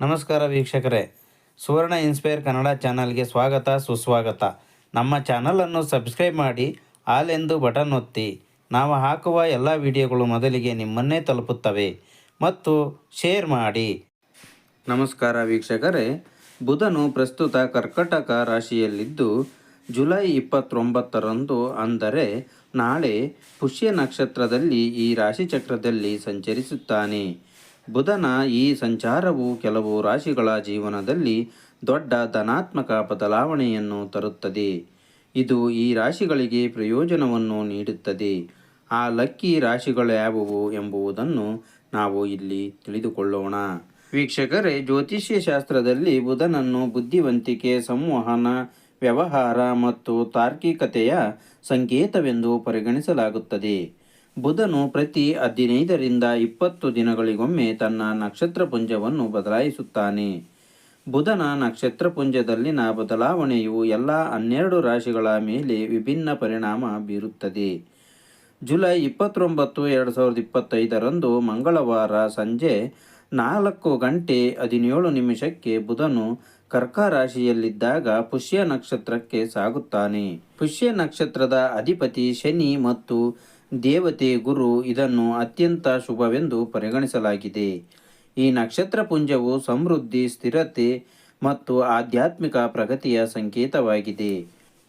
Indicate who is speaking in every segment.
Speaker 1: ನಮಸ್ಕಾರ ವೀಕ್ಷಕರೇ. ಸುವರ್ಣ ಇನ್ಸ್ಪೈರ್ ಕನ್ನಡ ಚಾನಲ್ಗೆ ಸ್ವಾಗತ, ಸುಸ್ವಾಗತ. ನಮ್ಮ ಚಾನಲನ್ನು ಸಬ್ಸ್ಕ್ರೈಬ್ ಮಾಡಿ ಆಲ್ ಎಂದು ಬಟನ್ ಒತ್ತಿ. ನಾವು ಹಾಕುವ ಎಲ್ಲ ವಿಡಿಯೋಗಳು ಮೊದಲಿಗೆ ನಿಮ್ಮನ್ನೇ ತಲುಪುತ್ತವೆ. ಮತ್ತು ಶೇರ್ ಮಾಡಿ. ನಮಸ್ಕಾರ ವೀಕ್ಷಕರೇ. ಬುಧನು ಪ್ರಸ್ತುತ ಕರ್ಕಟಕ ರಾಶಿಯಲ್ಲಿದ್ದು, ಜುಲೈ ಇಪ್ಪತ್ತೊಂಬತ್ತರಂದು ಅಂದರೆ ನಾಳೆ ಪುಷ್ಯ ನಕ್ಷತ್ರದಲ್ಲಿ ಈ ರಾಶಿಚಕ್ರದಲ್ಲಿ ಸಂಚರಿಸುತ್ತಾನೆ. ಬುಧನ ಈ ಸಂಚಾರವು ಕೆಲವು ರಾಶಿಗಳ ಜೀವನದಲ್ಲಿ ದೊಡ್ಡ ಧನಾತ್ಮಕ ಬದಲಾವಣೆಯನ್ನು ತರುತ್ತದೆ. ಇದು ಈ ರಾಶಿಗಳಿಗೆ ಪ್ರಯೋಜನವನ್ನು ನೀಡುತ್ತದೆ. ಆ ಲಕ್ಕಿ ರಾಶಿಗಳು ಯಾವುವು ಎಂಬುದನ್ನು ನಾವು ಇಲ್ಲಿ ತಿಳಿದುಕೊಳ್ಳೋಣ. ವೀಕ್ಷಕರೇ ಜ್ಯೋತಿಷ್ಯ ಶಾಸ್ತ್ರದಲ್ಲಿ ಬುಧನನ್ನು ಬುದ್ಧಿವಂತಿಕೆ, ಸಂವಹನ, ವ್ಯವಹಾರ ಮತ್ತು ತಾರ್ಕಿಕತೆಯ ಸಂಕೇತವೆಂದು ಪರಿಗಣಿಸಲಾಗುತ್ತದೆ. ಬುಧನು ಪ್ರತಿ ಹದಿನೈದರಿಂದ ಇಪ್ಪತ್ತು ದಿನಗಳಿಗೊಮ್ಮೆ ತನ್ನ ನಕ್ಷತ್ರಪುಂಜವನ್ನು ಬದಲಾಯಿಸುತ್ತಾನೆ. ಬುಧನ ನಕ್ಷತ್ರಪುಂಜದಲ್ಲಿನ ಬದಲಾವಣೆಯು ಎಲ್ಲ ಹನ್ನೆರಡು ರಾಶಿಗಳ ಮೇಲೆ ವಿಭಿನ್ನ ಪರಿಣಾಮ ಬೀರುತ್ತದೆ. ಜುಲೈ ಇಪ್ಪತ್ತೊಂಬತ್ತು, ಎರಡು ಸಾವಿರದ ಇಪ್ಪತ್ತೈದರಂದು ಮಂಗಳವಾರ ಸಂಜೆ ನಾಲ್ಕು ಗಂಟೆ ಹದಿನೇಳು ನಿಮಿಷಕ್ಕೆ ಬುಧನು ಕರ್ಕ ರಾಶಿಯಲ್ಲಿದ್ದಾಗ ಪುಷ್ಯ ನಕ್ಷತ್ರಕ್ಕೆ ಸಾಗುತ್ತಾನೆ. ಪುಷ್ಯ ನಕ್ಷತ್ರದ ಅಧಿಪತಿ ಶನಿ ಮತ್ತು ದೇವತೆ ಗುರು ಇದನ್ನು ಅತ್ಯಂತ ಶುಭವೆಂದು ಪರಿಗಣಿಸಲಾಗಿದೆ. ಈ ನಕ್ಷತ್ರ ಪುಂಜವು ಸಮೃದ್ಧಿ, ಸ್ಥಿರತೆ ಮತ್ತು ಆಧ್ಯಾತ್ಮಿಕ ಪ್ರಗತಿಯ ಸಂಕೇತವಾಗಿದೆ.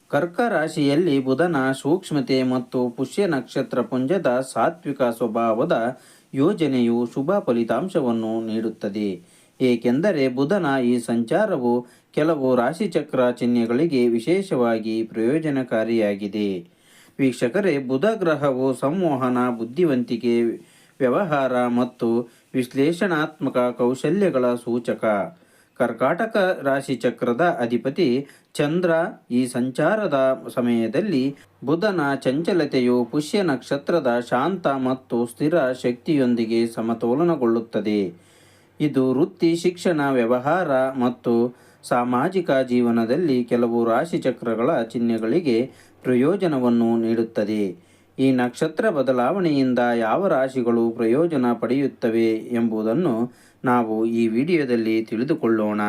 Speaker 1: ಕರ್ಕ ರಾಶಿಯಲ್ಲಿ ಬುಧನ ಸೂಕ್ಷ್ಮತೆ ಮತ್ತು ಪುಷ್ಯ ನಕ್ಷತ್ರ ಪುಂಜದ ಸಾತ್ವಿಕ ಸ್ವಭಾವದ ಯೋಜನೆಯು ಶುಭ ಫಲಿತಾಂಶವನ್ನು ನೀಡುತ್ತದೆ. ಏಕೆಂದರೆ ಬುಧನ ಈ ಸಂಚಾರವು ಕೆಲವು ರಾಶಿಚಕ್ರ ಚಿಹ್ನೆಗಳಿಗೆ ವಿಶೇಷವಾಗಿ ಪ್ರಯೋಜನಕಾರಿಯಾಗಿದೆ. ವೀಕ್ಷಕರೇ ಬುಧ ಗ್ರಹವು ಸಂವಹನ ಬುದ್ಧಿವಂತಿಕೆ, ವ್ಯವಹಾರ ಮತ್ತು ವಿಶ್ಲೇಷಣಾತ್ಮಕ ಕೌಶಲ್ಯಗಳ ಸೂಚಕ. ಕರ್ಕಾಟಕ ರಾಶಿ ಚಕ್ರದ ಅಧಿಪತಿ ಚಂದ್ರ ಈ ಸಂಚಾರದ ಸಮಯದಲ್ಲಿ ಬುಧನ ಚಂಚಲತೆಯು ಪುಷ್ಯ ನಕ್ಷತ್ರದ ಶಾಂತ ಮತ್ತು ಸ್ಥಿರ ಶಕ್ತಿಯೊಂದಿಗೆ ಸಮತೋಲನಗೊಳ್ಳುತ್ತದೆ. ಇದು ವೃತ್ತಿ, ಶಿಕ್ಷಣ, ವ್ಯವಹಾರ ಮತ್ತು ಸಾಮಾಜಿಕ ಜೀವನದಲ್ಲಿ ಕೆಲವು ರಾಶಿಚಕ್ರಗಳ ಚಿಹ್ನೆಗಳಿಗೆ ಪ್ರಯೋಜನವನ್ನು ನೀಡುತ್ತದೆ. ಈ ನಕ್ಷತ್ರ ಬದಲಾವಣೆಯಿಂದ ಯಾವ ರಾಶಿಗಳು ಪ್ರಯೋಜನ ಪಡೆಯುತ್ತವೆ ಎಂಬುದನ್ನು ನಾವು ಈ ವಿಡಿಯೋದಲ್ಲಿ ತಿಳಿದುಕೊಳ್ಳೋಣ.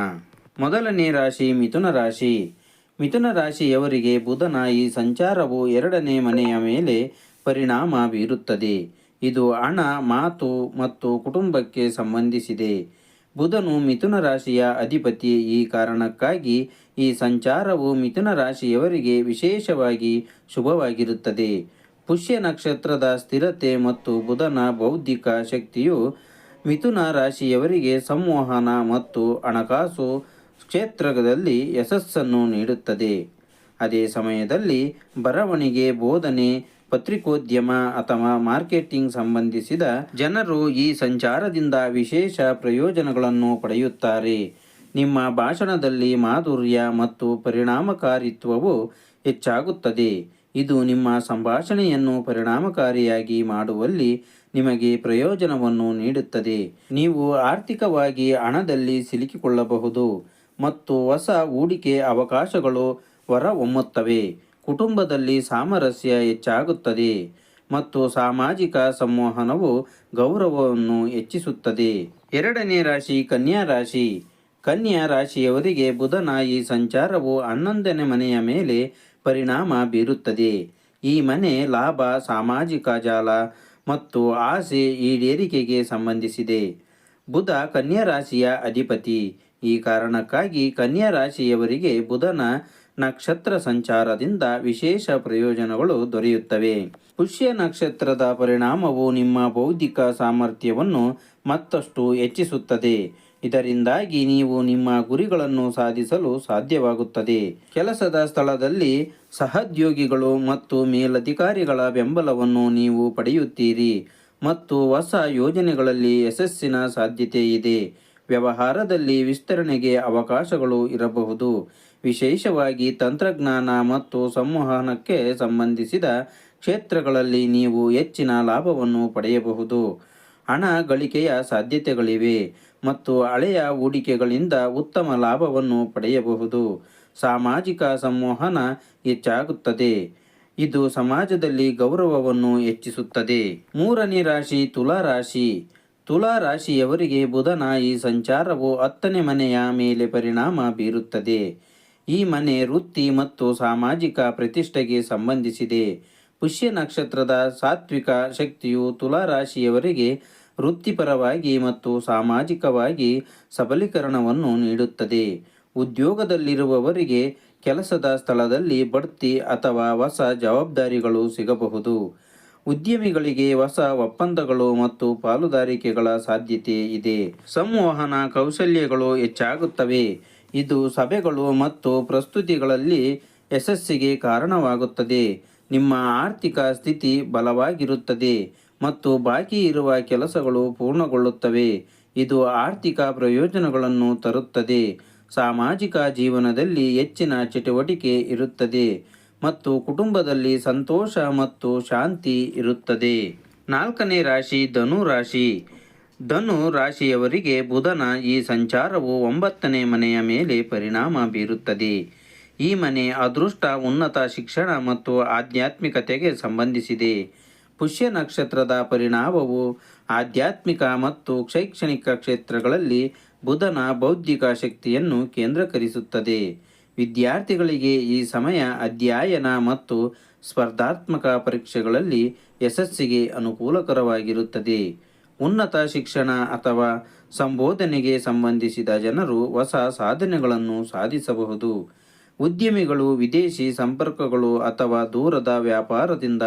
Speaker 1: ಮೊದಲನೇ ರಾಶಿ ಮಿಥುನ ರಾಶಿ. ಮಿಥುನ ರಾಶಿಯವರಿಗೆ ಬುಧನ ಈ ಸಂಚಾರವು ಎರಡನೇ ಮನೆಯ ಮೇಲೆ ಪರಿಣಾಮ ಬೀರುತ್ತದೆ. ಇದು ಹಣ, ಮಾತು ಮತ್ತು ಕುಟುಂಬಕ್ಕೆ ಸಂಬಂಧಿಸಿದೆ. ಬುಧನು ಮಿಥುನ ರಾಶಿಯ ಅಧಿಪತಿ. ಈ ಕಾರಣಕ್ಕಾಗಿ ಈ ಸಂಚಾರವು ಮಿಥುನ ರಾಶಿಯವರಿಗೆ ವಿಶೇಷವಾಗಿ ಶುಭವಾಗಿರುತ್ತದೆ. ಪುಷ್ಯ ನಕ್ಷತ್ರದ ಸ್ಥಿರತೆ ಮತ್ತು ಬುಧನ ಬೌದ್ಧಿಕ ಶಕ್ತಿಯು ಮಿಥುನ ರಾಶಿಯವರಿಗೆ ಸಂವಹನ ಮತ್ತು ಹಣಕಾಸು ಕ್ಷೇತ್ರದಲ್ಲಿ ಯಶಸ್ಸನ್ನು ನೀಡುತ್ತದೆ. ಅದೇ ಸಮಯದಲ್ಲಿ ಬರವಣಿಗೆ, ಬೋಧನೆ ಪತ್ರಿಕೋದ್ಯಮ ಅಥವಾ ಮಾರ್ಕೆಟಿಂಗ್ ಸಂಬಂಧಿಸಿದ ಜನರು ಈ ಸಂಚಾರದಿಂದ ವಿಶೇಷ ಪ್ರಯೋಜನಗಳನ್ನು ಪಡೆಯುತ್ತಾರೆ. ನಿಮ್ಮ ಭಾಷಣದಲ್ಲಿ ಮಾಧುರ್ಯ ಮತ್ತು ಪರಿಣಾಮಕಾರಿತ್ವವು ಹೆಚ್ಚಾಗುತ್ತದೆ. ಇದು ನಿಮ್ಮ ಸಂಭಾಷಣೆಯನ್ನು ಪರಿಣಾಮಕಾರಿಯಾಗಿ ಮಾಡುವಲ್ಲಿ ನಿಮಗೆ ಪ್ರಯೋಜನವನ್ನು ನೀಡುತ್ತದೆ. ನೀವು ಆರ್ಥಿಕವಾಗಿ ಹಣದಲ್ಲಿ ಸಿಲುಕಿಕೊಳ್ಳಬಹುದು ಮತ್ತು ಹೊಸ ಹೂಡಿಕೆ ಅವಕಾಶಗಳು ಹೊರಹೊಮ್ಮುತ್ತವೆ. ಕುಟುಂಬದಲ್ಲಿ ಸಾಮರಸ್ಯ ಹೆಚ್ಚಾಗುತ್ತದೆ ಮತ್ತು ಸಾಮಾಜಿಕ ಸಂವಹನವು ಗೌರವವನ್ನು ಹೆಚ್ಚಿಸುತ್ತದೆ. ಎರಡನೇ ರಾಶಿ ಕನ್ಯಾ ರಾಶಿ. ಕನ್ಯಾ ರಾಶಿಯವರಿಗೆ ಬುಧನ ಈ ಸಂಚಾರವು ಹನ್ನೊಂದನೇ ಮನೆಯ ಮೇಲೆ ಪರಿಣಾಮ ಬೀರುತ್ತದೆ. ಈ ಮನೆ ಲಾಭ, ಸಾಮಾಜಿಕ ಜಾಲ ಮತ್ತು ಆಸೆ ಈಡೇರಿಕೆಗೆ ಸಂಬಂಧಿಸಿದೆ. ಬುಧ ಕನ್ಯಾ ರಾಶಿಯ ಅಧಿಪತಿ. ಈ ಕಾರಣಕ್ಕಾಗಿ ಕನ್ಯಾ ರಾಶಿಯವರಿಗೆ ಬುಧನ ನಕ್ಷತ್ರ ಸಂಚಾರದಿಂದ ವಿಶೇಷ ಪ್ರಯೋಜನಗಳು ದೊರೆಯುತ್ತವೆ. ಪುಷ್ಯ ನಕ್ಷತ್ರದ ಪರಿಣಾಮವು ನಿಮ್ಮ ಬೌದ್ಧಿಕ ಸಾಮರ್ಥ್ಯವನ್ನು ಮತ್ತಷ್ಟು ಹೆಚ್ಚಿಸುತ್ತದೆ. ಇದರಿಂದಾಗಿ ನೀವು ನಿಮ್ಮ ಗುರಿಗಳನ್ನು ಸಾಧಿಸಲು ಸಾಧ್ಯವಾಗುತ್ತದೆ. ಕೆಲಸದ ಸ್ಥಳದಲ್ಲಿ ಸಹೋದ್ಯೋಗಿಗಳು ಮತ್ತು ಮೇಲಧಿಕಾರಿಗಳ ಬೆಂಬಲವನ್ನು ನೀವು ಪಡೆಯುತ್ತೀರಿ ಮತ್ತು ಹೊಸ ಯೋಜನೆಗಳಲ್ಲಿ ಯಶಸ್ಸಿನ ಸಾಧ್ಯತೆ ಇದೆ. ವ್ಯವಹಾರದಲ್ಲಿ ವಿಸ್ತರಣೆಗೆ ಅವಕಾಶಗಳು ಇರಬಹುದು. ವಿಶೇಷವಾಗಿ ತಂತ್ರಜ್ಞಾನ ಮತ್ತು ಸಂವಹನಕ್ಕೆ ಸಂಬಂಧಿಸಿದ ಕ್ಷೇತ್ರಗಳಲ್ಲಿ ನೀವು ಹೆಚ್ಚಿನ ಲಾಭವನ್ನು ಪಡೆಯಬಹುದು. ಹಣ ಗಳಿಕೆಯ ಸಾಧ್ಯತೆಗಳಿವೆ ಮತ್ತು ಹಳೆಯ ಹೂಡಿಕೆಗಳಿಂದ ಉತ್ತಮ ಲಾಭವನ್ನು ಪಡೆಯಬಹುದು. ಸಾಮಾಜಿಕ ಸಂವಹನ ಹೆಚ್ಚಾಗುತ್ತದೆ. ಇದು ಸಮಾಜದಲ್ಲಿ ಗೌರವವನ್ನು ಹೆಚ್ಚಿಸುತ್ತದೆ. ಮೂರನೇ ರಾಶಿ, ತುಲಾ ರಾಶಿ. ತುಲಾ ರಾಶಿಯವರಿಗೆ ಬುಧನ ಈ ಸಂಚಾರವು ಹತ್ತನೇ ಮನೆಯ ಮೇಲೆ ಪರಿಣಾಮ ಬೀರುತ್ತದೆ. ಈ ಮನೆ ವೃತ್ತಿ ಮತ್ತು ಸಾಮಾಜಿಕ ಪ್ರತಿಷ್ಠೆಗೆ ಸಂಬಂಧಿಸಿದೆ. ಪುಷ್ಯ ನಕ್ಷತ್ರದ ಸಾತ್ವಿಕ ಶಕ್ತಿಯು ತುಲಾ ರಾಶಿಯವರಿಗೆ ವೃತ್ತಿಪರವಾಗಿ ಮತ್ತು ಸಾಮಾಜಿಕವಾಗಿ ಸಬಲೀಕರಣವನ್ನು ನೀಡುತ್ತದೆ. ಉದ್ಯೋಗದಲ್ಲಿರುವವರಿಗೆ ಕೆಲಸದ ಸ್ಥಳದಲ್ಲಿ ಬಡ್ತಿ ಅಥವಾ ಹೊಸ ಜವಾಬ್ದಾರಿಗಳು ಸಿಗಬಹುದು. ಉದ್ಯಮಿಗಳಿಗೆ ಹೊಸ ಒಪ್ಪಂದಗಳು ಮತ್ತು ಪಾಲುದಾರಿಕೆಗಳ ಸಾಧ್ಯತೆ ಇದೆ. ಸಂವಹನ ಕೌಶಲ್ಯಗಳು ಹೆಚ್ಚಾಗುತ್ತವೆ. ಇದು ಸಭೆಗಳು ಮತ್ತು ಪ್ರಸ್ತುತಿಗಳಲ್ಲಿ ಯಶಸ್ಸಿಗೆ ಕಾರಣವಾಗುತ್ತದೆ. ನಿಮ್ಮ ಆರ್ಥಿಕ ಸ್ಥಿತಿ ಬಲವಾಗಿರುತ್ತದೆ ಮತ್ತು ಬಾಕಿ ಇರುವ ಕೆಲಸಗಳು ಪೂರ್ಣಗೊಳ್ಳುತ್ತವೆ. ಇದು ಆರ್ಥಿಕ ಪ್ರಯೋಜನಗಳನ್ನು ತರುತ್ತದೆ. ಸಾಮಾಜಿಕ ಜೀವನದಲ್ಲಿ ಹೆಚ್ಚಿನ ಚಟುವಟಿಕೆ ಇರುತ್ತದೆ. ಮತ್ತು ಕುಟುಂಬದಲ್ಲಿ ಸಂತೋಷ ಮತ್ತು ಶಾಂತಿ ಇರುತ್ತದೆ. ನಾಲ್ಕನೇ ರಾಶಿ ಧನು ರಾಶಿ. ಧನು ರಾಶಿಯವರಿಗೆ ಬುಧನ ಈ ಸಂಚಾರವು ಒಂಬತ್ತನೇ ಮನೆಯ ಮೇಲೆ ಪರಿಣಾಮ ಬೀರುತ್ತದೆ. ಈ ಮನೆ ಅದೃಷ್ಟ, ಉನ್ನತ ಶಿಕ್ಷಣ ಮತ್ತು ಆಧ್ಯಾತ್ಮಿಕತೆಗೆ ಸಂಬಂಧಿಸಿದೆ. ಪುಷ್ಯ ನಕ್ಷತ್ರದ ಪರಿಣಾಮವು ಆಧ್ಯಾತ್ಮಿಕ ಮತ್ತು ಶೈಕ್ಷಣಿಕ ಕ್ಷೇತ್ರಗಳಲ್ಲಿ ಬುಧನ ಬೌದ್ಧಿಕ ಶಕ್ತಿಯನ್ನು ಕೇಂದ್ರೀಕರಿಸುತ್ತದೆ. ವಿದ್ಯಾರ್ಥಿಗಳಿಗೆ ಈ ಸಮಯ ಅಧ್ಯಯನ ಮತ್ತು ಸ್ಪರ್ಧಾತ್ಮಕ ಪರೀಕ್ಷೆಗಳಲ್ಲಿ ಯಶಸ್ಸಿಗೆ ಅನುಕೂಲಕರವಾಗಿರುತ್ತದೆ. ಉನ್ನತ ಶಿಕ್ಷಣ ಅಥವಾ ಸಂಬೋಧನೆಗೆ ಸಂಬಂಧಿಸಿದ ಜನರು ಹೊಸ ಸಾಧನೆಗಳನ್ನು ಸಾಧಿಸಬಹುದು. ಉದ್ಯಮಿಗಳು ವಿದೇಶಿ ಸಂಪರ್ಕಗಳು ಅಥವಾ ದೂರದ ವ್ಯಾಪಾರದಿಂದ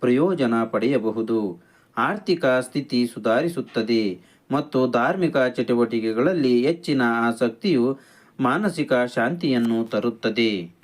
Speaker 1: ಪ್ರಯೋಜನ ಪಡೆಯಬಹುದು. ಆರ್ಥಿಕ ಸ್ಥಿತಿ ಸುಧಾರಿಸುತ್ತದೆ ಮತ್ತು ಧಾರ್ಮಿಕ ಚಟುವಟಿಕೆಗಳಲ್ಲಿ ಹೆಚ್ಚಿನ ಆಸಕ್ತಿಯು ಮಾನಸಿಕ ಶಾಂತಿಯನ್ನು ತರುತ್ತದೆ.